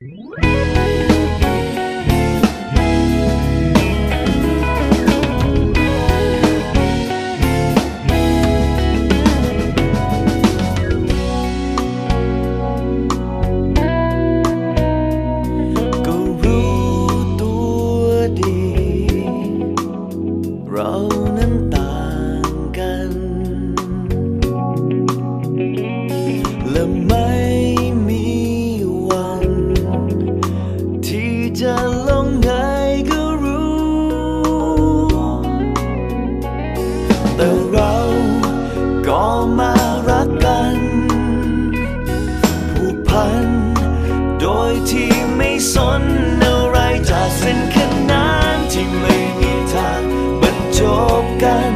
ก็ แต่เราก็มารักกัน ผูกพัน โดยที่ไม่สนอะไรจากเส้นขนานที่ไม่มีทางบรรจบกัน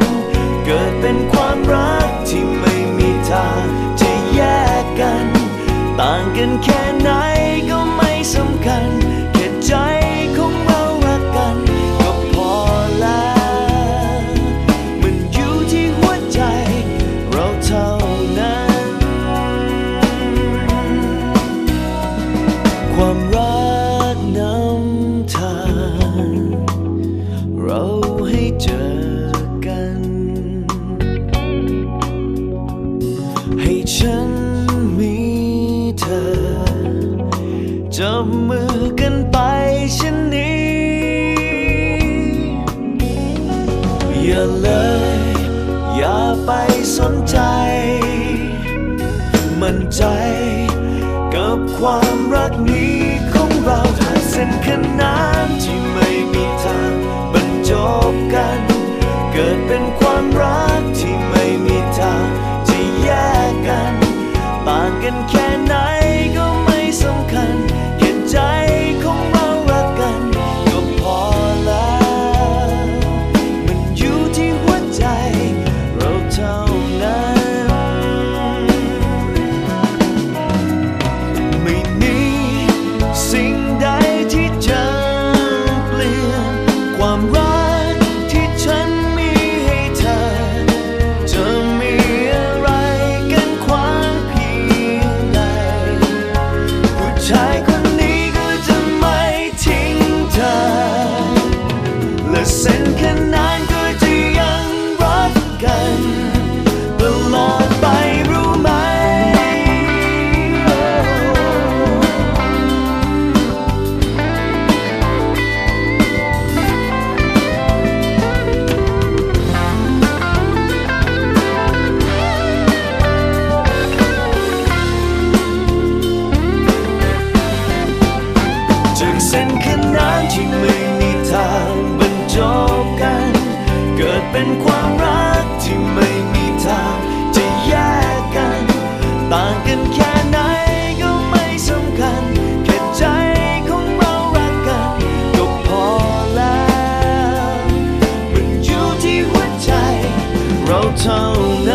เกิดเป็นความรักที่ไม่มีทางจะแยกกัน ต่างกันแค่ไหน ความรักนำทาง เราให้เจอกัน ให้ฉันมีเธอจับมือกันไปเช่นนี้ อย่าเลย อย่าไปสนใจ มั่นใจ ความรักนี้ของเราถ้าเส้นขนานที่ไม่มีทางบรรจบกัน เกิดเป็นความรัก เป็นความรักที่ไม่มีทางจะแยกกัน ต่างกันแค่ไหนก็ไม่สำคัญ แค่ใจของเรารักกันก็พอแล้ว มันอยู่ที่หัวใจ เราเท่านั้น